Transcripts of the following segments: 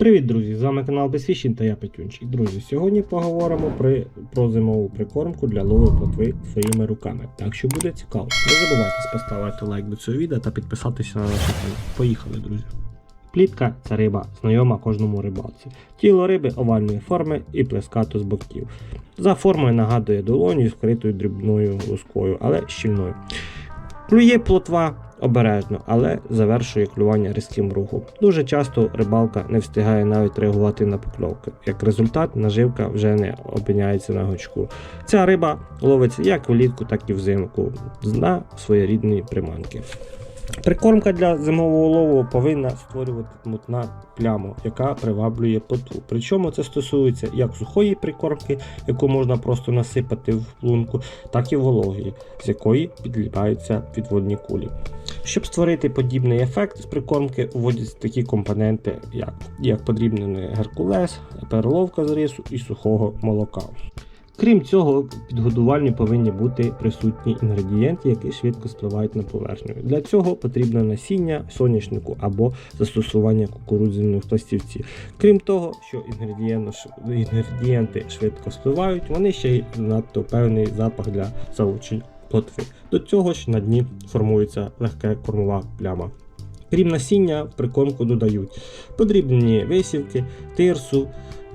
Привіт, друзі! З вами канал Безфішін та я Петюнчик. Друзі, сьогодні поговоримо при, про зимову прикормку для лови плотви своїми руками. Так що буде цікаво, не забувайте поставити лайк до цього відео та підписатися на наш канал. Поїхали, друзі! Плітка це риба, знайома кожному рибалці. Тіло риби овальної форми і плескато з боків. За формою нагадує долоню з вкритою дрібною лускою, але щільною. Клює плотва обережно, але завершує клювання різким рухом. Дуже часто рибалка не встигає навіть реагувати на покльовки. Як результат, наживка вже не опиняється на гачку. Ця риба ловиться як влітку, так і взимку на своєрідні приманки. Прикормка для зимового лову повинна створювати мутна пляму, яка приваблює плотву. Причому це стосується як сухої прикормки, яку можна просто насипати в плунку, так і вологої, з якої підліпаються підводні кулі. Щоб створити подібний ефект з прикормки, вводяться такі компоненти, як, як подрібнений геркулес, перловка з рису і сухого молока. Крім цього, підгодувальні повинні бути присутні інгредієнти, які швидко спливають на поверхню. Для цього потрібно насіння соняшнику або застосування кукурудзяної пластівці. Крім того, що інгредієнти, швидко спливають, вони ще й надто певний запах для залучень плотви. До цього ж на дні формується легка кормова пляма. Крім насіння, прикормку додають подрібнені висівки, тирсу,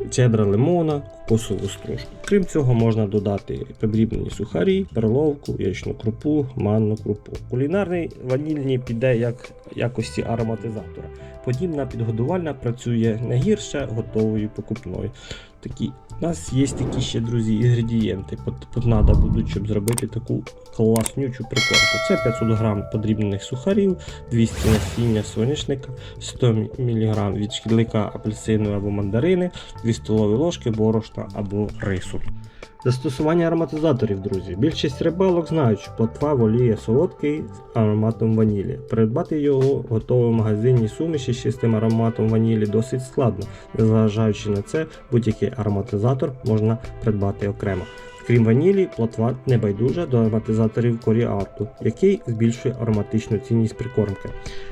чедра лимона, кокосову стружку. Крім цього, можна додати подрібнені сухарі, перловку, яєчну крупу, манну крупу. Кулінарний ванільні піде як якості ароматизатора. Подібна підгодувальна працює не гірше готовою покупною. Такі, у нас є такі ще, друзі, інгредієнти. Надо будуть, щоб зробити таку класнючу прикормку. Це 500 грам подрібнених сухарів, 200 насіння соняшника, 100 мг від шкідлика апельсину або мандарини, 2 столові ложки борошна або рису. Застосування ароматизаторів, друзі. Більшість рибалок знають, що плотва воліє солодкий з ароматом ванілі. Придбати його в магазині суміші з чистим ароматом ванілі досить складно. Незважаючи на це, будь-який ароматизатор можна придбати окремо. Крім ванілі, плотва не байдужа до ароматизаторів коріарту, який збільшує ароматичну цінність прикормки.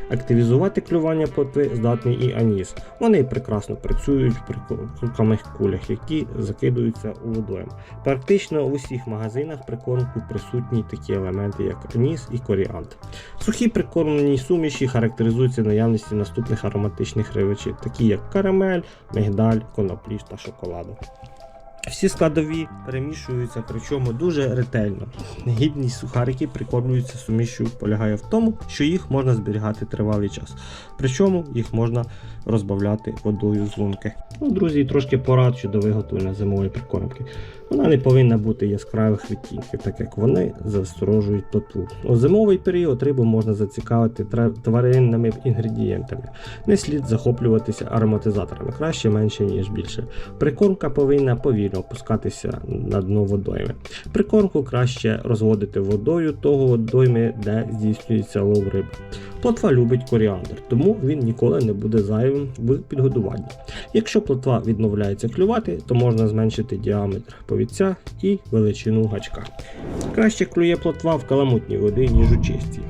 Активізувати клювання плотви здатний і аніс. Вони прекрасно працюють в прикормих кулях, які закидуються у водойм. Практично в усіх магазинах прикормку присутні такі елементи, як аніс і коріант. Сухі прикормлені суміші характеризуються наявністю наступних ароматичних речовин, такі як карамель, мигдаль, коноплі та шоколаду. Всі складові перемішуються, причому дуже ретельно. Гідність сухарики прикормлюються сумішю полягає в тому, що їх можна зберігати тривалий час. Причому їх можна розбавляти водою з лунки. Ну, друзі, трошки порад щодо виготовлення зимової прикормки. Вона не повинна бути яскравих відтінків, так як вони засторожують плотву. У зимовий період рибу можна зацікавити тваринними інгредієнтами. Не слід захоплюватися ароматизаторами, краще менше, ніж більше. Прикормка повинна повільно опускатися на дно водойми. Прикормку краще розводити водою того водойми, де здійснюється лов риби. Плотва любить коріандр, тому він ніколи не буде зайвим в підгодуванні. Якщо плотва відмовляється клювати, то можна зменшити діаметр повідця і величину гачка. Краще клює плотва в каламутній воді, ніж у чистій.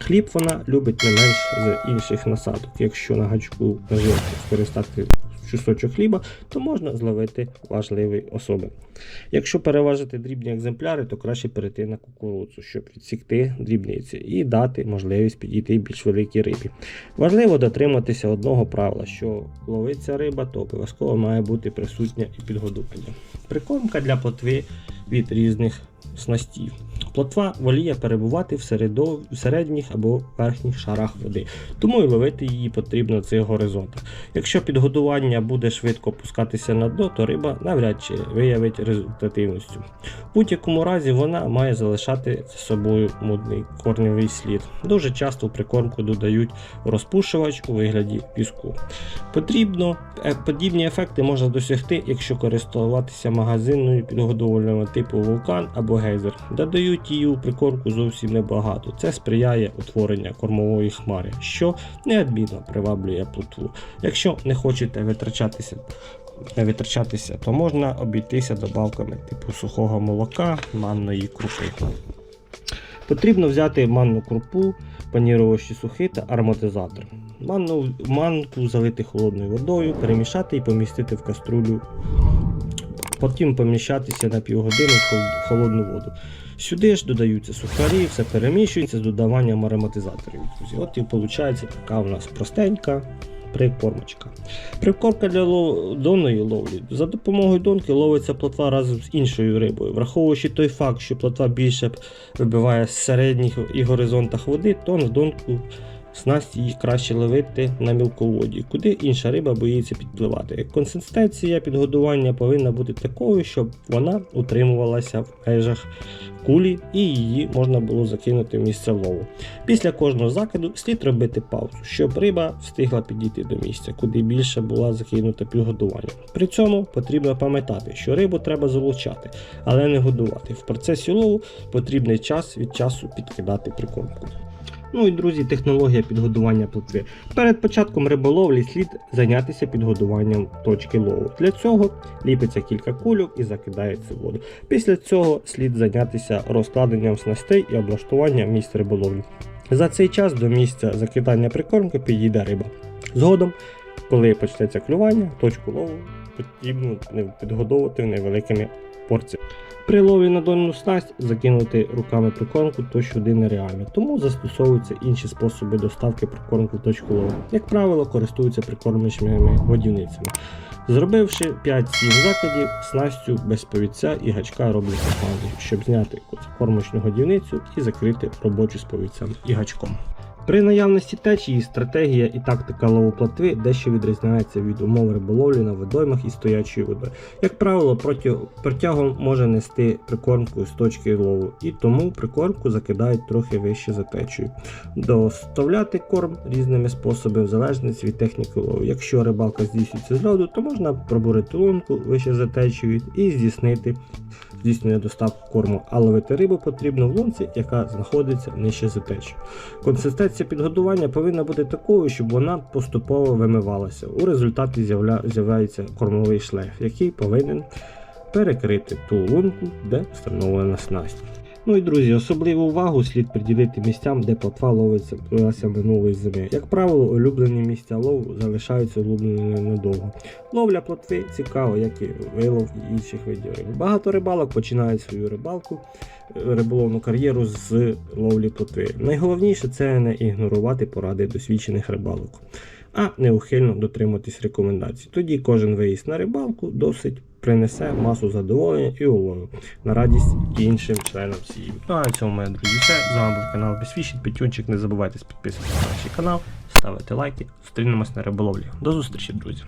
Хліб вона любить не менш з інших насадок. Якщо на гачку наживку скористати кусочок хліба, то можна зловити важливі особи. Якщо переважити дрібні екземпляри, то краще перейти на кукурудзу, щоб відсікти дрібниці і дати можливість підійти більш великій рибі. Важливо дотриматися одного правила, що ловиться риба, то обов'язково має бути присутня і підгодування. Прикормка для плотви від різних снастів. Плотва воліє перебувати в, середов... в середніх або верхніх шарах води, тому і ловити її потрібно в цих горизонтах. Якщо підгодування буде швидко опускатися на дно, то риба навряд чи виявить результативністю. В будь-якому разі вона має залишати за собою мудний корневий слід. Дуже часто в прикормку додають розпушувач у вигляді піску. Потрібно е, подібні ефекти можна досягти, якщо користуватися магазинною підгодовувальними типу вулкан або гейзер. Додають у прикормку зовсім небагато. Це сприяє утворенню кормової хмари, що неодмінно приваблює плотву. Якщо не хочете витрачатися не витрачатися, то можна обійтися добавками типу сухого молока, манної крупи. Потрібно взяти манну крупу, панірувачі сухи та ароматизатор. Манну, манку залити холодною водою, перемішати і помістити в каструлю. Потім поміщатися на півгодини в холодну воду. Сюди ж додаються сухарі, все перемішується з додаванням ароматизаторів. Друзі. От і виходить така у нас простенька прикормочка. Прикормка для лов... донної ловлі. За допомогою донки ловиться плотва разом з іншою рибою. Враховуючи той факт, що плотва більше вибиває з середніх і горизонтах води, то на донку снасть її краще ловити на мілководі, куди інша риба боїться підпливати. Консистенція підгодування повинна бути такою, щоб вона утримувалася в межах кулі і її можна було закинути в місце лову. Після кожного закиду слід робити паузу, щоб риба встигла підійти до місця, куди більше була закинута підгодування. При цьому потрібно пам'ятати, що рибу треба залучати, але не годувати. В процесі лову потрібний час від часу підкидати прикормку. Ну і друзі, технологія підгодування плотви. Перед початком риболовлі слід зайнятися підгодуванням точки лову. Для цього ліпиться кілька кульок і закидається в воду. Після цього слід зайнятися розкладенням снастей і облаштуванням місць риболовлі. За цей час до місця закидання прикормки підійде риба. Згодом, коли почнеться клювання, точку лову потрібно підгодовувати невеликими порціями. При лові на донну снасть закинути руками прикормку то сюди нереально, тому застосовуються інші способи доставки прикормки в точку лову. Як правило, користуються прикормочними годівницями. Зробивши 5-7 закидів, снастю без повідця і гачка роблять щоб зняти кормочну годівницю і закрити робочу з повідцем і гачком. При наявності течії стратегія і тактика ловоплотви дещо відрізняється від умов риболовлі на водоймах і стоячої водою. Як правило, протягом може нести прикормку з точки лову, і тому прикормку закидають трохи вище за течією. Доставляти корм різними способами в залежності від техніки лову. Якщо рибалка здійснюється з льоду, то можна пробурити лунку вище за течією і здійснити здійснює доставку корму, а ловити рибу потрібно в лунці, яка знаходиться нижче за течією. Консистенція підгодування повинна бути такою, щоб вона поступово вимивалася. У результаті з'явля- з'являється кормовий шлейф, який повинен перекрити ту лунку, де встановлена снасть. Ну і друзі, особливу увагу слід приділити місцям, де плотва ловиться минулої зими. Як правило, улюблені місця лову залишаються улюбленими недовго. Ловля плотви цікаво, як і вилов і інших видів риби. Багато рибалок починають свою рибалку, риболовну кар'єру з ловлі плотви. Найголовніше це не ігнорувати поради досвідчених рибалок, а неухильно дотримуватись рекомендацій. Тоді кожен виїзд на рибалку досить принесе масу задоволення і улону на радість іншим членам сім'ї. Ну а на цьому, мої друзі, все. З вами був канал Безфішін, Петюнчик. Не забувайте підписуватися на наш канал, ставити лайки. Зустрінемось на риболовлі. До зустрічі, друзі!